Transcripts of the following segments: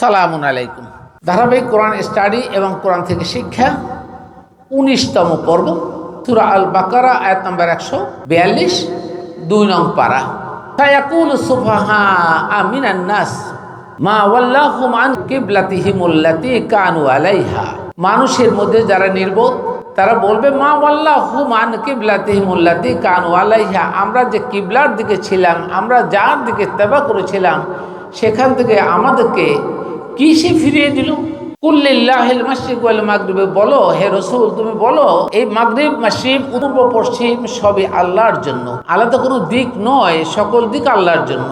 সালামুন আলাইকুম। ধারাবাহিক কোরআন স্টাডি এবং কোরআন থেকে শিক্ষা, উনিশতম পর্ব, সুরা আল বাকারা আয়াত নম্বর একশো বিয়াল্লিশ, দুই নং পারা। সায়াকুল সুফাহা আমিনান নাস, মা ওয়াল্লাহুম আন কিবলাতিহিমুল্লাতি কানু আলাইহা। মানুষের মধ্যে যারা নির্বোধ, তারা বলবে, মা ওয়াল্লাহুম আন কিবলাতিহিমুল্লাতি কানু আলাইহা। আমরা যে কিবলার দিকে ছিলাম, আমরা যার দিকে তেবা করেছিলাম, সেখান থেকে আমাদেরকে কিসে ফিরিয়ে দিল? কুল্লিল্লাহিল মাসরিক ওয়াল মাগরিবে, বলো, হে রসুল, তুমি বলো, এই মাগরিব মাসরিব পূর্ব, পশ্চিম সবই আল্লাহর জন্য। আলাদা কোনো দিক নয়, সকল দিক আল্লাহর জন্য।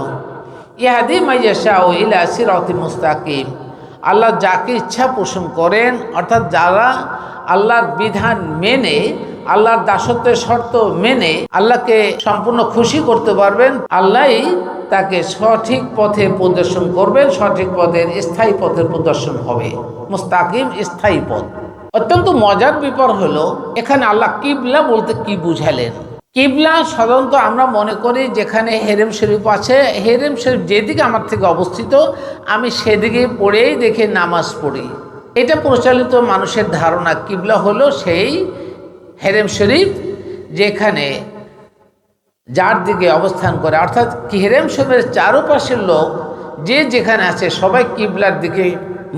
ইহাদি মাইয়াশা ও ইলা সিরাতি মুস্তাকিম। আল্লাহ যাকে ইচ্ছা পোষণ করেন, অর্থাৎ যারা আল্লাহর বিধান মেনে আল্লাহর দাসত্বের শর্ত মেনে আল্লাহকে সম্পূর্ণ খুশি করতে পারবেন আল্লাহই তাকে সঠিক পথে প্রদর্শন করবেন, সঠিক পথের স্থায়ী পথের প্রদর্শন হবে। মুস্তাকিম স্থায়ী পথ। অত্যন্ত মজার ব্যাপার হলো, এখানে আল্লাহ কিবলা বলতে কি বুঝালেন? কিবলা সাধারণত আমরা মনে করি যেখানে হেরেম শরীফ আছে, হেরেম শরীফ যেদিকে আমার থেকে অবস্থিত, আমি সেদিকে পড়েই দেখে নামাজ পড়ি। এটা প্রচলিত মানুষের ধারণা। কিবলা হলো সেই হেরেম শরীফ, যেখানে যার দিকে অবস্থান করে। অর্থাৎ কি হেরেম শরীফের চারোপাশের লোক, যে যেখানে আছে, সবাই কিবলার দিকে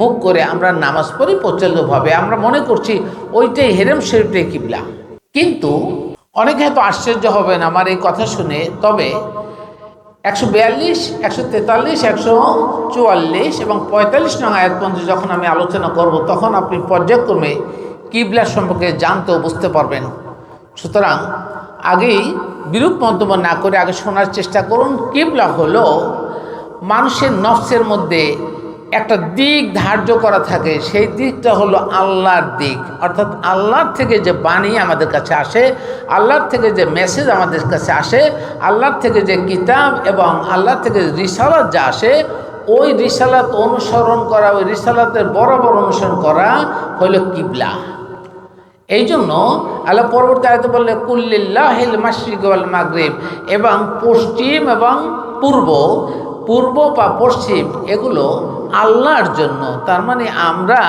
মুখ করে আমরা নামাজ পড়ি প্রচলিতভাবে আমরা মনে করছি ওইটাই হেরেম শরীফটাই কিবলা। কিন্তু অনেকে হয়তো আশ্চর্য হবেন আমার এই কথা শুনে, তবে একশো বিয়াল্লিশ, একশো তেতাল্লিশ, একশো চুয়াল্লিশ এবং পঁয়তাল্লিশ নং আয়াতপন্থী যখন আমি আলোচনা করব, তখন আপনি পর্যায়ক্রমে কিবলা সম্পর্কে জানতে বুঝতে পারবেন। সুতরাং আগেই বিরূপ মন্তব্য না করে আগে শোনার চেষ্টা করুন। কিবলা হলো মানুষের নফসের মধ্যে একটা দিক ধার্য করা থাকে। সেই দিকটা হলো আল্লাহর দিক। অর্থাৎ আল্লাহর থেকে যে বাণী আমাদের কাছে আসে, আল্লাহর থেকে যে মেসেজ আমাদের কাছে আসে, আল্লাহর থেকে যে কিতাব এবং আল্লাহর থেকে রিসালাত যা আসে, ওই রিসালাত অনুসরণ করা, ওই রিসালাতের বরাবর অনুসরণ করা হলো কিবলা। এই জন্য আল্লাহ পরবর্তী আয়তে বললে, কুল্লিল্লাহিল মাসরিক ওয়াল মাগরিব এবং পশ্চিম এবং পূর্ব পূর্ব বা পশ্চিম, এগুলো আল্লাহর জন্য। তার মানে আমরা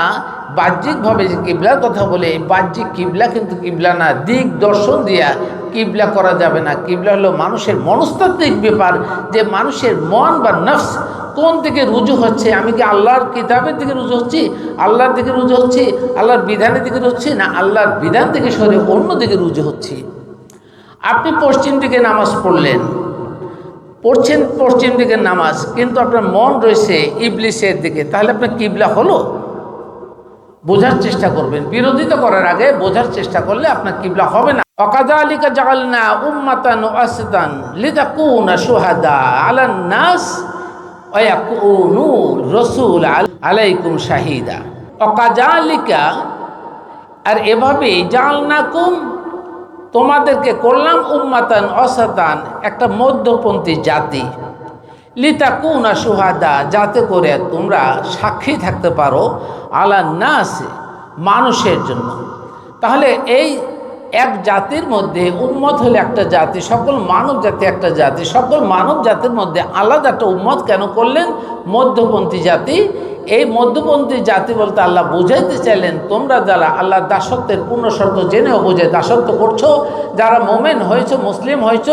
বাহ্যিকভাবে যে কিবলার কথা বলে বাহ্যিক কিবলা কিন্তু কিবলা না দিক দর্শন দিয়া কিবলা করা যাবে না। কিবলা হলো মানুষের মনস্তাত্ত্বিক ব্যাপার, যে মানুষের মন বা নফস কোন দিকে রুজু হচ্ছে? আমি কি আল্লাহর কিতাবের দিকে রুজু হচ্ছি? আল্লাহর দিকে রুজু হচ্ছি? আল্লাহর বিধানের দিকে হচ্ছি? না আল্লাহর বিধান থেকে সরে অন্য দিকে রুজু হচ্ছি? আপনি পশ্চিম দিকে নামাজ পড়লেন পড়ছেন পশ্চিম দিকে নামাজ, কিন্তু আপনার মন রয়েছে ইবলিসের দিকে। তাহলে আপনার কিবলা হলো? বোঝার চেষ্টা করবেন। বিরোধিতা করার আগে বোঝার চেষ্টা করলে আপনার কিবলা হবে না। অকাদা আলিকা জাগালনা উম্মাতান ওয়াসিতান লিতাকুনা সুহাদা আলান নাস ওয়াকুনু রসুল আলাইকুম শাহিদা। অকাজালিকা আর এভাবে জালনাকুম, তোমাদেরকে করলাম উম্মাতান অসাতান একটা মধ্যপন্থী জাতি। লিতা কুনা সুহাদা যাতে করে তোমরা সাক্ষী থাকতে পারো আলা না আছে মানুষের জন্য। তাহলে এই এক জাতির মধ্যে উম্মত হলে একটা জাতি, সকল মানব জাতি একটা জাতি, সকল মানব জাতির মধ্যে আলাদা একটা উম্মত কেন করলেন? মধ্যপন্থী জাতি। এই মধ্যপন্থী জাতি বলতে আল্লাহ বুঝাইতে চাইলেন, তোমরা যারা আল্লাহ দাসত্বের পূর্ণ শর্ত জেনেও বুঝে দাসত্ব করছ, যারা মোমেন হয়েছ, মুসলিম হয়েছ,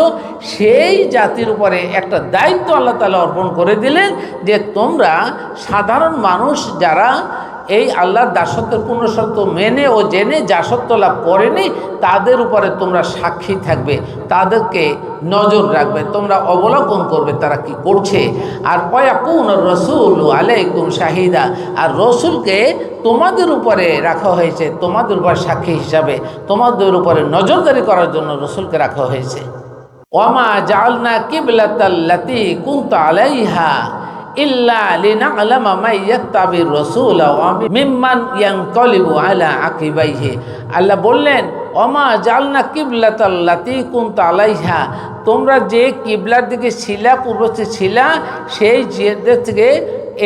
সেই জাতির উপরে একটা দায়িত্ব আল্লাহ তালা অর্পণ করে দিলেন যে তোমরা সাধারণ মানুষ যারা এই আল্লাহর দাসত্বের পূর্ণ শর্ত মেনে ও জেনে দাসত্ব লাভ করেনি, তাদের উপরে তোমরা সাক্ষী থাকবে, তাদেরকে নজর রাখবে, তোমরা অবলোকন করবে তারা কি করছে। আর কয়াকুন রসুল আলাইকুম শাহিদা, আর রসুলকে তোমাদের উপরে রাখা হয়েছে, তোমাদের উপর সাক্ষী হিসাবে, তোমাদের উপরে নজরদারি করার জন্য রসুলকে রাখা হয়েছে। ওয়ামা জালনা কিবলাতাল্লাতি কুনতা আলাইহা ইল্লা লিনা'লামা মান ইয়াত্তাবির রাসূল মিম্মান ইয়ানকালিবু আলা আকিবাইহি। আল্লাহ বললেন, ওমা জালনা কিবলাতাল্লাতি কুনতা আলাইহা? তোমরা যে কিবলার দিকে ছিলা পূর্বস্থে ছিলা সেই যে থেকে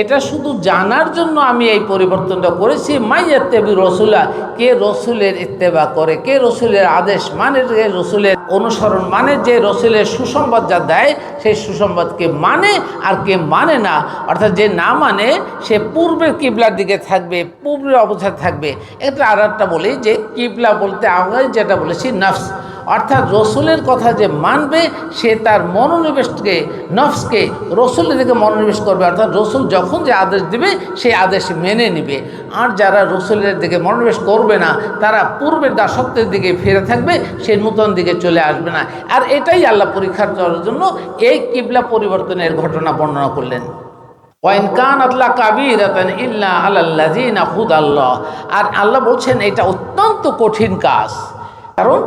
এটা শুধু জানার জন্য আমি এই পরিবর্তনটা করেছি। মাইয়াত্তেবি রসুলা, কে রসুলের ইত্তেবা করে, কে রসুলের আদেশ মানে যে রসুলের অনুসরণ মানে যে রসুলের সুসংবাদ যা দেয়, সেই সুসংবাদকে মানে আর কে মানে না। অর্থাৎ যে না মানে সে পূর্বের কিবলার দিকে থাকবে, পূর্বের অবস্থায় থাকবে। এটা আর একটা বলি যে কিবলা বলতে আমরা যেটা বলেছি, নফস। অর্থাৎ রসুলের কথা যে মানবে, সে তার মনোনিবেশকে, নফসকে রসুলের দিকে মনোনিবেশ করবে। অর্থাৎ রসুল যখন যে আদেশ দিবে, সেই আদেশ মেনে নিবে। আর যারা রসুলের দিকে মনোনিবেশ করবে না, তারা পূর্বের দাসত্বের দিকে ফিরে থাকবে, সে নূতন দিকে চলে আসবে না। আর এটাই আল্লাহ পরীক্ষার করার জন্য এই কিবলা পরিবর্তনের ঘটনা বর্ণনা করলেন। ওয়াইন কান আল্লাহ কাবির ইল্লা আল্লাহ হুদ আল্লাহ আর আল্লাহ বলছেন, এটা অত্যন্ত কঠিন কাজ। কারণ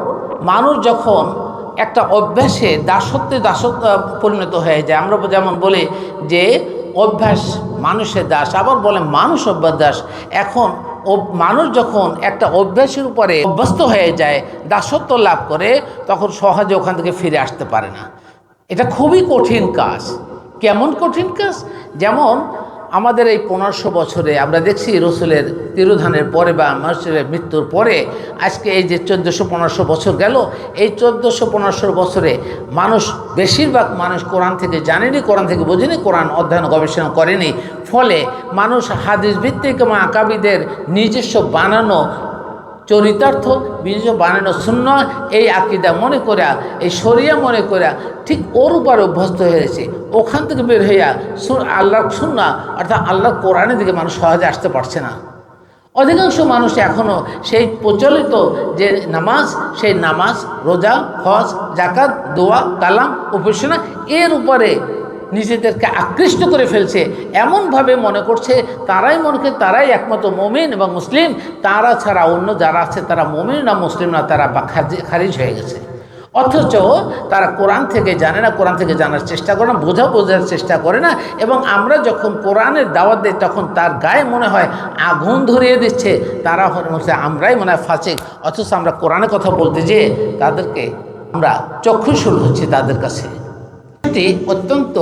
মানুষ যখন একটা অভ্যাসে দাসত্বে দাসত্ব পরিণত হয়ে যায়, আমরা যেমন বলি যে অভ্যাস মানুষের দাস, আবার বলে মানুষ অভ্যাস দাস। এখন মানুষ যখন একটা অভ্যাসের উপরে অভ্যস্ত হয়ে যায়, দাসত্ব লাভ করে, তখন সহজে ওখান থেকে ফিরে আসতে পারে না। এটা খুবই কঠিন কাজ। কেমন কঠিন কাজ? যেমন আমাদের এই পনেরোশো বছরে আমরা দেখছি রসুলের তিরুধানের পরে বা মানুষের মৃত্যুর পরে আজকে এই যে চোদ্দোশো পনেরোশো বছর গেল, এই চোদ্দোশো পনেরোশো বছরে মানুষ বেশিরভাগ মানুষ কোরআন থেকে জানেনি, কোরআন থেকে বোঝেনি, কোরআন অধ্যয়ন গবেষণা করেনি। ফলে মানুষ হাদিস ভিত্তিক এবং আকাবিদের নিজস্ব বানানো চরিতার্থ বীজ বানানো শূন্য এই আকিদা মনে করা এই শরিয়া মনে করা ঠিক ওর উপর অভ্যস্ত হয়েছে ওখান থেকে বের হইয়া আল্লাহ শুননা অর্থাৎ আল্লাহ কোরআনের দিকে মানুষ সহজে আসতে পারছে না। অধিকাংশ মানুষ এখনও সেই প্রচলিত যে নামাজ, সেই নামাজ, রোজা, হজ জাকাত দোয়া, কালাম, উপাসনা, এর উপরে নিজেদেরকে আকৃষ্ট করে ফেলছে, এমনভাবে মনে করছে, তারাই মনে করে তারাই একমাত্র মমিন এবং মুসলিম, তারা ছাড়া অন্য যারা আছে তারা মমিন না মুসলিম না, তারা খারিজ হয়ে গেছে। অথচ তারা কোরআন থেকে জানে না, কোরআন থেকে জানার চেষ্টা করে না বোঝা বোঝার চেষ্টা করে না এবং আমরা যখন কোরআনের দাওয়াত দিই তখন তার গায়ে মনে হয় আগুন ধরিয়ে দিচ্ছে, তারা মনে আমরাই মনে হয় ফাঁসে অথচ আমরা কোরআনের কথা বলতে যেয়ে তাদেরকে, আমরা চক্ষুশুল হচ্ছি তাদের কাছে। এটি অত্যন্ত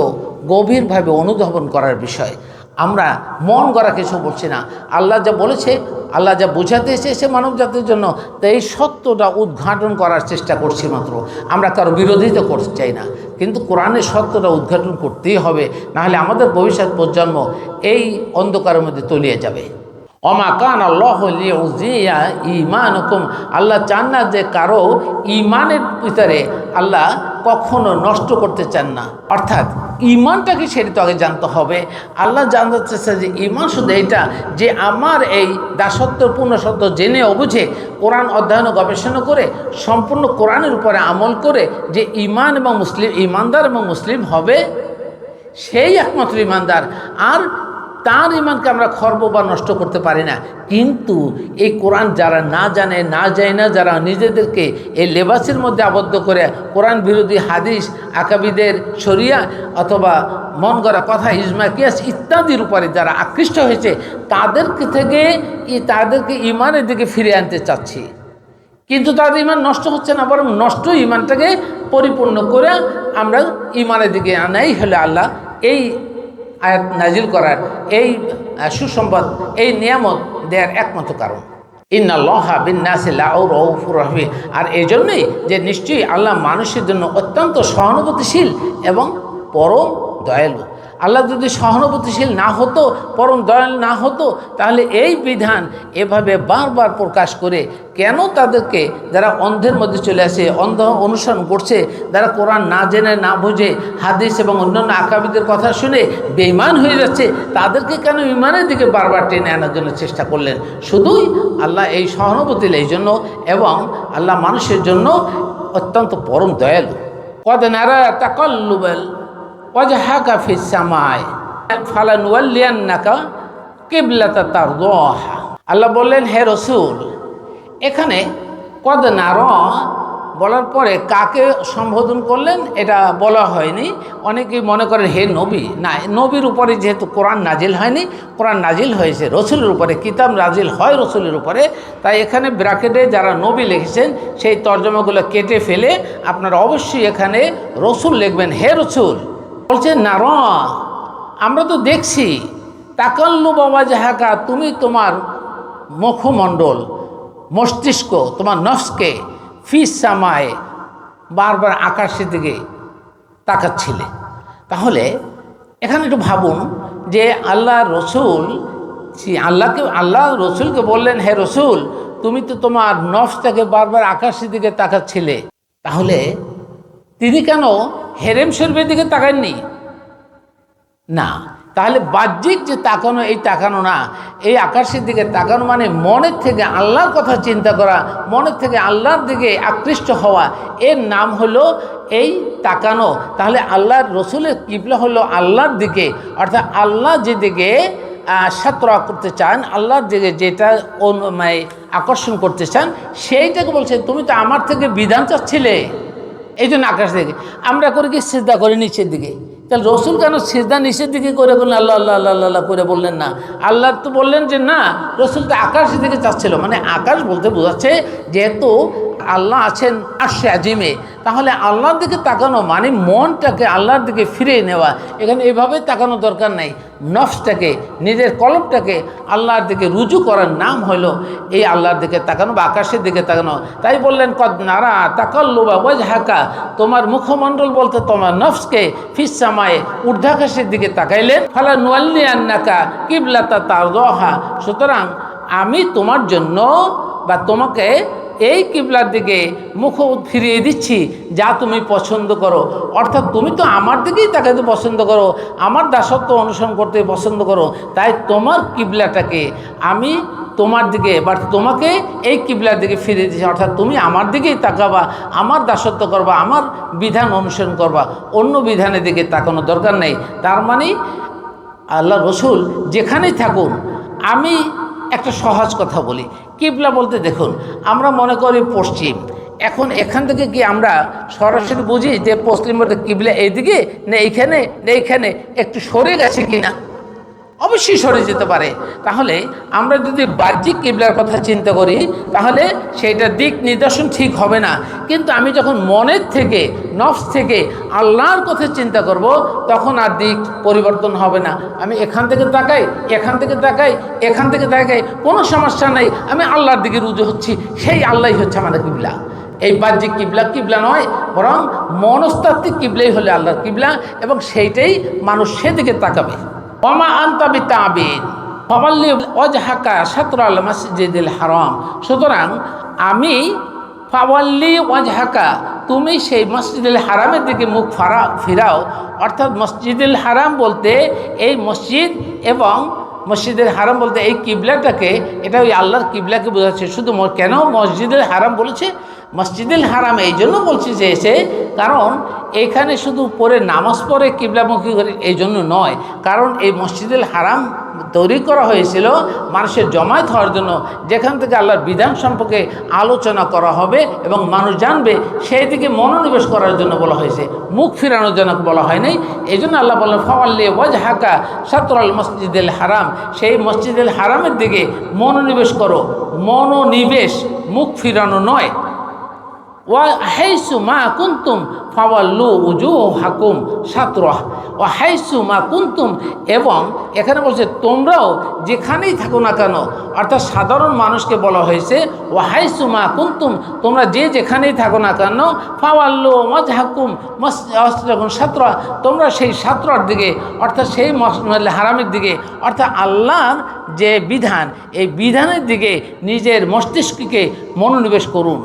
গভীরভাবে অনুধাবন করার বিষয়। আমরা মন গড়া কিছু বলছি না। আল্লাহ যা বলেছে, আল্লাহ যা বোঝাতে এসেছে মানব জাতির জন্য তো এই সত্যটা উদ্ঘাটন করার চেষ্টা করছি মাত্র। আমরা কারও বিরোধিতা করতে চাই না। কিন্তু কোরআনের সত্যটা উদ্ঘাটন করতেই হবে, নাহলে আমাদের ভবিষ্যৎ প্রজন্ম এই অন্ধকারের মধ্যে তলিয়ে যাবে। অমা কান আল্লাহ ইমান হুকুম আল্লাহ চান না যে কারও ইমানের ভিতরে আল্লাহ কখনো নষ্ট করতে চান না। অর্থাৎ ইমানটাকে সেটা তো আগে জানতে হবে। আল্লাহ জানতে চাচ্ছে যে ইমান শুধু এইটা যে আমার এই দাসত্ব সত্য জেনে অবুঝে কোরআন অধ্যয়ন গবেষণা করে, সম্পূর্ণ কোরআনের উপরে আমল করে যে ইমান এবং মুসলিম ইমানদার এবং মুসলিম হবে, সেই একমাত্র ইমানদার আর তার ইমানকে আমরা খর্ব বা নষ্ট করতে পারি না। কিন্তু এই কোরআন যারা না জানে, না যায় না যারা নিজেদেরকে এই লেবাসের মধ্যে আবদ্ধ করে কোরআন বিরোধী হাদিস, আকাবিদের শরিয়া অথবা মন করা কথা, ইজমা, কিয়াস ইত্যাদির উপরে যারা আকৃষ্ট হয়েছে, তাদেরকে থেকে তাদেরকে ইমানের দিকে ফিরে আনতে চাচ্ছি। কিন্তু তাদের ইমান নষ্ট হচ্ছে না, বরং নষ্ট ইমানটাকে পরিপূর্ণ করে আমরা ইমানের দিকে আনাই হলে আল্লাহ এই আয়াত নাজিল করার এই সুসম্পদ এই নিয়ামত দেওয়ার একমাত্র কারণ। ইন্নাল্লাহা বিন্যাসিল্লাউর রহমি। আর এই জন্যই যে নিশ্চয়ই আল্লাহ মানুষের জন্য অত্যন্ত সহানুভূতিশীল এবং পরম দয়ালু। আল্লাহ যদি সহানুভূতিশীল না হতো, পরম দয়াল না হতো, তাহলে এই বিধান এভাবে বারবার প্রকাশ করে কেন তাদেরকে যারা অন্ধের মধ্যে চলে আসে, অন্ধ অনুসরণ করছে, যারা কোরআন না জেনে, না বুঝে, হাদিস এবং অন্যান্য আকাবিদের কথা শুনে বেইমান হয়ে যাচ্ছে, তাদেরকে কেন ইমানের দিকে বারবার টেনে আনার জন্য চেষ্টা করলেন? শুধুই আল্লাহ এই সহানুভূতি এই জন্য এবং আল্লাহ মানুষের জন্য অত্যন্ত পরম দয়ালু। কদ নারা তাকল্লুবেল ওয়াজহাকা ফিস সামায় ফালানুয়াল্লিয়ান্নাকা কিবলাতা তার আল্লাহ বললেন, হে রসুল, এখানে কদ নার বলার পরে কাকে সম্বোধন করলেন? এটা বলা হয়নি। অনেকেই মনে করেন, হে নবী, না, নবীর উপরে যেহেতু কোরআন নাজিল হয়নি, কোরআন নাজিল হয়েছে, রসুলের উপরে, কিতাব নাজিল হয় রসুলের উপরে, তাই এখানে ব্রাকেটে যারা নবী লিখেছেন, সেই তর্জমাগুলো কেটে ফেলে আপনারা অবশ্যই এখানে রসুল লিখবেন। হে রসুল বলছে না র আমরা তো দেখছি, তাকাল্লু বাবা জাহাকা তুমি তোমার মুখমণ্ডল, মস্তিষ্ক, তোমার নফসকে ফিস সামায় বারবার আকাশের দিকে তাকাচ্ছিলে। তাহলে এখানে একটু ভাবুন যে আল্লাহ রসুল আল্লাহকে, আল্লাহ রসুলকে বললেন, হে রসুল, তুমি তো তোমার নফসটাকে বারবার আকাশের দিকে তাকাচ্ছিলে। তাহলে তিনি কেন হেরেম শরীফের দিকে তাকাননি? না, তাহলে বাহ্যিক যে তাকানো, এই তাকানো না, এই আকাশের দিকে তাকানো মানে মনের থেকে আল্লাহর কথা চিন্তা করা, মনের থেকে আল্লাহর দিকে আকৃষ্ট হওয়া। এর নাম হলো এই তাকানো। তাহলে আল্লাহর রসুলের কিবলা হলো আল্লাহর দিকে, অর্থাৎ আল্লাহ যেদিকে সাতরা করতে চান, আল্লাহর দিকে যেটা মানে আকর্ষণ করতে চান, সেইটাকে বলছে, তুমি তো আমার থেকে বিধান চাচ্ছিলে। এই জন্য আকাশ থেকে আমরা করে কি সিজদা করি নিচের দিকে? তাহলে রসুল কেন সিজদা নিচের দিকে করে বললেন, আল্লাহ আল্লাহ আল্লাহ আল্লাহ করে বললেন না? আল্লাহ তো বললেন যে, না, রসুল তো আকাশের দিকে চাচ্ছিল। মানে আকাশ বলতে বোঝাচ্ছে যেহেতু আল্লাহ আছেন আশে আজিমে, তাহলে আল্লাহর দিকে তাকানো মানে মনটাকে আল্লাহর দিকে ফিরিয়ে নেওয়া। এখানে এভাবে তাকানো দরকার নেই। নফসটাকে, নিজের কলমটাকে আল্লাহর দিকে রুজু করার নাম হলো এই আল্লাহর দিকে তাকানো বা আকাশের দিকে তাকানো। তাই বললেন, কদ নারা তাকাল্লু বা ওয়াজ হাকা তোমার মুখমণ্ডল বলতে তোমার নফসকে ফিসামায়ে ঊর্ধ্বাকাশের দিকে তাকাইলেন। ফালা নোয়াল্লি আন্নাকা কিবলাতা তার দহা সুতরাং আমি তোমার জন্য বা তোমাকে এই কিবলার দিকে মুখ ফিরিয়ে দিচ্ছি, যা তুমি পছন্দ করো। অর্থাৎ তুমি তো আমার দিকেই তাকাতে পছন্দ করো, আমার দাসত্ব অনুসরণ করতে পছন্দ করো, তাই তোমার কিবলাটাকে আমি তোমার দিকে, বা তোমাকে এই কিবলার দিকে ফিরিয়ে দিচ্ছি। অর্থাৎ তুমি আমার দিকেই তাকাবা, আমার দাসত্ব করবা, আমার বিধান অনুসরণ করবা। অন্য বিধানের দিকে তাকানো দরকার নেই। তার মানে আল্লাহ রসুল যেখানেই থাকুন, আমি একটা সহজ কথা বলি। কিবলা বলতে দেখুন, আমরা মনে করি পশ্চিম। এখন এখান থেকে কি আমরা সরাসরি বুঝি যে পশ্চিম কিবলা এইদিকে, না এইখানে না এইখানে একটু সরে গেছে কিনা? অবশ্যই সরে যেতে পারে। তাহলে আমরা যদি বাহ্যিক কিবলার কথা চিন্তা করি, তাহলে সেইটা দিক নির্দেশন ঠিক হবে না। কিন্তু আমি যখন মনের থেকে, নফস থেকে আল্লাহর কথা চিন্তা করব, তখন আর দিক পরিবর্তন হবে না। আমি এখান থেকে তাকাই, এখান থেকে তাকাই, এখান থেকে তাকাই, কোনো সমস্যা নাই, আমি আল্লাহর দিকে রুজু হচ্ছি, সেই আল্লাহই হচ্ছে আমাদের কিবলা। এই বাহ্যিক কিবলা কিবলা নয়, বরং মনস্তাত্ত্বিক কিবলাই হলে আল্লাহর কিবলা, এবং সেইটাই মানুষ সেদিকে তাকাবে। ওমা আন্তাবি তাবিন ফমাল্লি অজহাকা সাতরাল মসজিদুল হারাম। সুতরাং আমি ফাওয়াল্লি ওয়াজহাকা, তুমি সেই মসজিদুল হারামের দিকে মুখ ফারা, ফিরাও। অর্থাৎ মসজিদুল হারাম বলতে এই মসজিদ এবং মসজিদের হারাম বলতে এই কিবলাটাকে, এটা ওই আল্লাহর কিবলাকে বোঝাচ্ছে। শুধু কেন মসজিদের হারাম বলেছে? মসজিদুল হারাম এই জন্য বলছি যে এসে কারণ এখানে শুধু পরে নামাজ পড়ে কিবলামুখী করে এই জন্য নয়, কারণ এই মসজিদুল হারাম তৈরি করা হয়েছিল মানুষের জমায়েত হওয়ার জন্য, যেখান থেকে আল্লাহর বিধান সম্পর্কে আলোচনা করা হবে এবং মানুষ জানবে সেই দিকে মনোনিবেশ করার জন্য বলা হয়েছে। মুখ ফিরানোর জন্য বলা হয় নাই এই জন্য আল্লাহ বললেন, ফওয়াল্লি ওয়াজ হাকা সাতরাল মসজিদুল হারাম। সেই মসজিদুল হারামের দিকে মনোনিবেশ করো। মনোনিবেশ মুখ ফিরানো নয়। মা কুন্তুম ফাওয়াল্লু উজু হাকুম সাতরহ। ও হাইসু মা কুন্তুম এবং এখানে বলছে, তোমরাও যেখানেই থাকো না কেন, অর্থাৎ সাধারণ মানুষকে বলা হয়েছে ও হাইসু মা কুন্তুম, তোমরা যে যেখানেই থাকো না কেন, ফাওয়াল্লু মজ হাকুম যখন সাতরা, তোমরা সেই সাতরার দিকে, অর্থাৎ সেই হারামের দিকে, অর্থাৎ আল্লাহর যে বিধান, এই বিধানের দিকে নিজের মস্তিষ্ককে মনোনিবেশ করুন।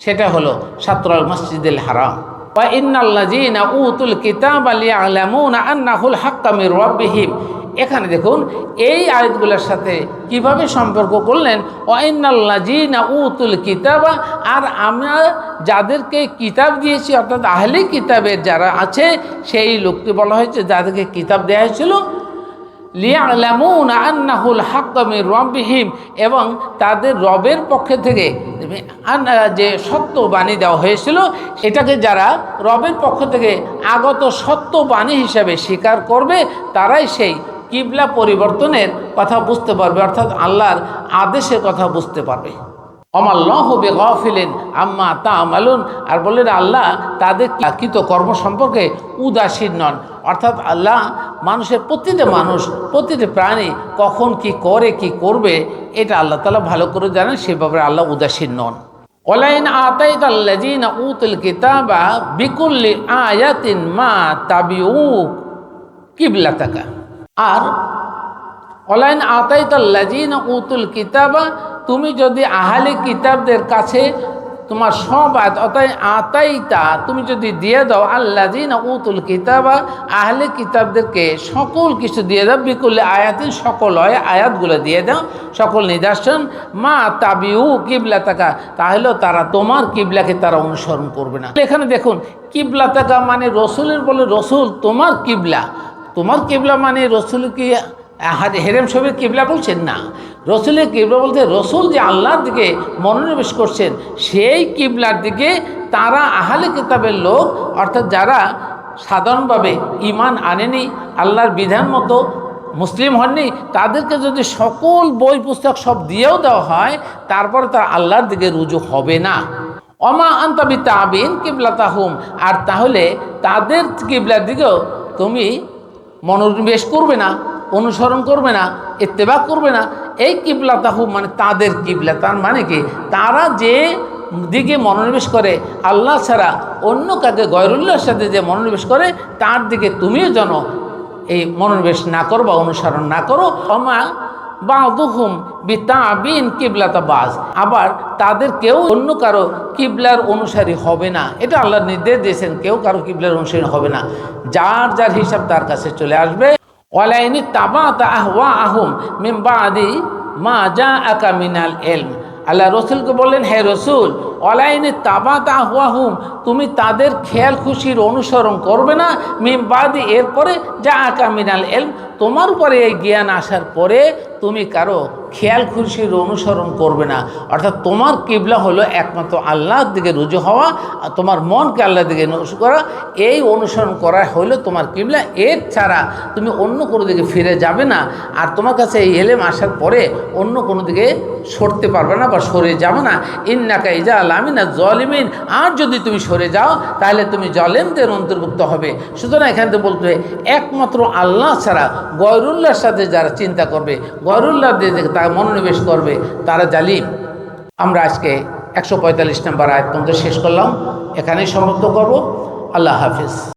সেটা হলো সাতরাল মসজিদুল হারাম। বা ইন্নাল্লাযীনা উতুল কিতাব লিয়ালামুনা আন্নাহুল হাক্কা মির রাব্বিহিম। এখানে দেখুন, এই আয়াতগুলোর সাথে কীভাবে সম্পর্ক করলেন? ওয়াইনাল্লাযীনা উতুল কিতাবা, আর আমরা যাদেরকে কিতাব দিয়েছি, অর্থাৎ আহলি কিতাবের যারা আছে, সেই লোককে বলা হয়েছে, যাদেরকে কিতাব দেওয়া হয়েছিল লিয়ালামুন আন্নাহুল এবং তাদের রবের পক্ষে থেকে যে সত্য বাণী দেওয়া হয়েছিল, এটাকে যারা রবের পক্ষ থেকে আগত সত্য বাণী হিসাবে স্বীকার করবে, তারাই সেই কিবলা পরিবর্তনের কথা বুঝতে পারবে, অর্থাৎ আল্লাহর আদেশের কথা বুঝতে পারবে। অমাল অমাল্লাহ বে গফিলেন আম্মা তা আমালুন আর বললেন, আল্লাহ তাদের কৃত কর্ম সম্পর্কে উদাসীন নন, অর্থাৎ আল্লাহ মানুষের প্রতিটা মানুষ, প্রতিটা প্রাণী কখন কি করে, কি করবে, এটা আল্লাহ তালা ভালো করে জানেন, সে ব্যাপারে আল্লাহ উদাসীন নন। ওলাইন আতাইত আল্লাযীনা উতুল কিতাবা বিকুল্লি আয়াতিন মা তাবিউ কিবলাতাকা। আর অলাইন আতাইত আল্লাযীনা উতুল কিতাবা, তুমি যদি আহালি কিতাবদের কাছে তোমার সব অতাই আতাইতা, তুমি যদি দিয়ে দাও, আল্লাযীনা উতুল কিতাবা, আহলে কিতাবদেরকে সকল কিছু দিয়ে দাও, বিকুল্লি আয়াতিন সকল হয়, আয়াতগুলো দিয়ে দাও, সকল নিদর্শন, মা তাবিউ কিবলা তাকা তাহলেও তারা তোমার কিবলাকে তারা অনুসরণ করবে না। এখানে দেখুন কিবলা তাকা মানে রসুলের বলে, রসুল তোমার কিবলা তোমার কিবলা মানে রসুল কি হেরেম শরীফের কিবলা বলছেন, না, রসুলের কিবলা বলতে রসুল যে আল্লাহর দিকে মনোনিবেশ করছেন, সেই কিবলার দিকে তারা আহালে কিতাবের লোক, অর্থাৎ যারা সাধারণভাবে ইমান আনেনি, আল্লাহর বিধান মতো মুসলিম হননি, তাদেরকে যদি সকল বই পুস্তক সব দিয়েও দেওয়া হয়, তারপরে তারা আল্লাহর দিকে রুজু হবে না। অমা আন্তাবি তাবিন কিবলা তাহুম আর তাহলে তাদের কিবলার দিকেও তুমি মনোনিবেশ করবে না। অনুসরণ করবে না, ইত্তেবা করবে না, এই কিবলা তাহু মানে তাদের কিবলা। তার মানে কি? তারা যে দিকে মনোনিবেশ করে, আল্লাহ ছাড়া অন্য কাকে, গয়রুল্লাহর সাথে যে মনোনিবেশ করে, তার দিকে তুমিও যেন এই মনোনিবেশ না করো বা অনুসরণ না করো। অমা বাদুহুম বিতাবিন কিবলাতা বাজ। আবার তাদের কেউ অন্য কারও কিবলার অনুসারী হবে না। এটা আল্লাহ নির্দেশ দিয়েছেন, কেউ কারও কিবলার অনুসারী হবে না। যার যার হিসাব তার কাছে চলে আসবে। ওয়ালাইনি তাবাতা আহওয়া আহুম মিন মা যা আকা মিনাল এলম আল্লাহ রসুলকে বললেন, হে রসুল অলাইনে তাবাতা আহওয়াহুম তুমি তাদের খেয়াল খুশির অনুসরণ করবে না মিমবাদি এরপরে যা আকা মিনাল এলম তোমার উপরে এই জ্ঞান আসার পরে তুমি কারও খেয়াল খুশির অনুসরণ করবে না। অর্থাৎ তোমার কিবলা হলো একমাত্র আল্লাহর দিকে রুজু হওয়া আর তোমার মনকে আল্লাহর দিকে নসু করা। এই অনুসরণ করা হলো তোমার কিবলা। এর ছাড়া তুমি অন্য কোনো দিকে ফিরে যাবে না আর তোমার কাছে এই এলেম আসার পরে অন্য কোনো দিকে সরতে পারবে না বা সরে যাবে না। ইন্নাকা ইজা আলামিনা জলিমিন। আর যদি তুমি সরে যাও, তাহলে তুমি জলেমদের অন্তর্ভুক্ত হবে। সুতরাং এখান থেকে বলতে একমাত্র আল্লাহ ছাড়া গয়রুল্লাহর সাথে যারা চিন্তা করবে গয়রুল্লাহ দিয়ে তারা মনোনিবেশ করবে, তারা জালিম। আমরা আজকে একশো পঁয়তাল্লিশ নম্বর আয়াত পর্যন্ত শেষ করলাম। এখানেই সমাপ্ত করব। আল্লাহ হাফিজ।